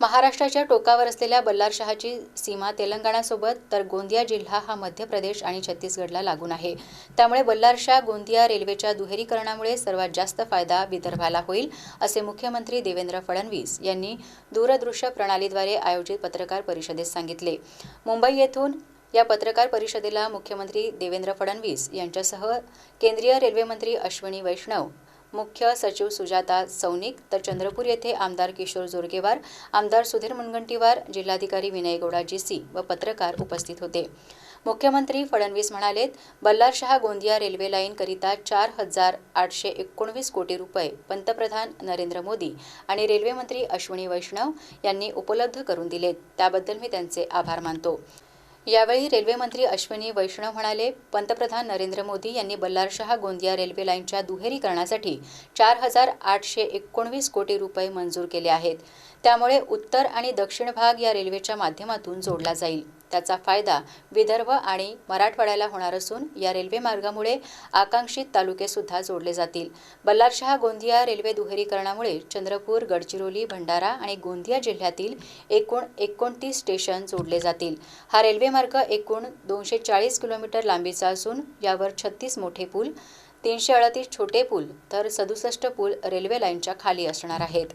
महाराष्ट्राच्या टोकावर असलेल्या बल्लारशहाची सीमा तेलंगणासोबत तर गोंदिया जिल्हा हा मध्य प्रदेश आणि छत्तीसगडला लागून आहे. त्यामुळे बल्लारशाह गोंदिया रेल्वेच्या दुहेरीकरणामुळे सर्वात जास्त फायदा विदर्भाला होईल असे मुख्यमंत्री देवेंद्र फडणवीस यांनी दूरदृश्य प्रणालीद्वारे आयोजित पत्रकार परिषदेत सांगितले. मुंबई येथून या पत्रकार परिषदेला मुख्यमंत्री देवेंद्र फडणवीस यांच्यासह केंद्रीय रेल्वेमंत्री अश्विनी वैष्णव मुख्य सचिव सुजाता सौनिक तर चंद्रपूर येथे आमदार किशोर जोरगेवार आमदार सुधीर मुनगंटीवार जिल्हाधिकारी विनय गौडा जीसी व पत्रकार उपस्थित होते. मुख्यमंत्री फडणवीस म्हणालेत बल्लारशहा गोंदिया रेल्वे लाईनकरिता चार हजार आठशे एकोणवीस कोटी रुपये पंतप्रधान नरेंद्र मोदी आणि रेल्वेमंत्री अश्विनी वैष्णव यांनी उपलब्ध करून दिलेत. त्याबद्दल मी त्यांचे आभार मानतो. यावेळी रेल्वेमंत्री अश्विनी वैष्णव म्हणाले पंतप्रधान नरेंद्र मोदी यांनी बल्लारशहा गोंदिया रेल्वे लाईनच्या दुहेरीकरणासाठी चार हजार आठशे एकोणवीस कोटी रुपये मंजूर केले आहेत. त्यामुळे उत्तर आणि दक्षिण भाग या रेल्वेच्या माध्यमातून जोडला जाईल. त्याचा फायदा विदर्भ आणि मराठवाड्याला होणार असून या रेल्वे मार्गामुळे आकांक्षित तालुके सुद्धा जोडले जातील. बल्लारशहा गोंदिया रेल्वे दुहेरीकरणामुळे चंद्रपूर गडचिरोली भंडारा आणि गोंदिया जिल्ह्यातील एकूण एकोणतीस स्टेशन जोडले जातील. हा रेल्वे मार्ग एकूण दोनशे चाळीस किलोमीटर लांबीचा असून यावर छत्तीस मोठे पूल तीनशे अडतीस छोटे पूल तर सदुसष्ट पूल रेल्वे लाईनच्या खाली असणार आहेत.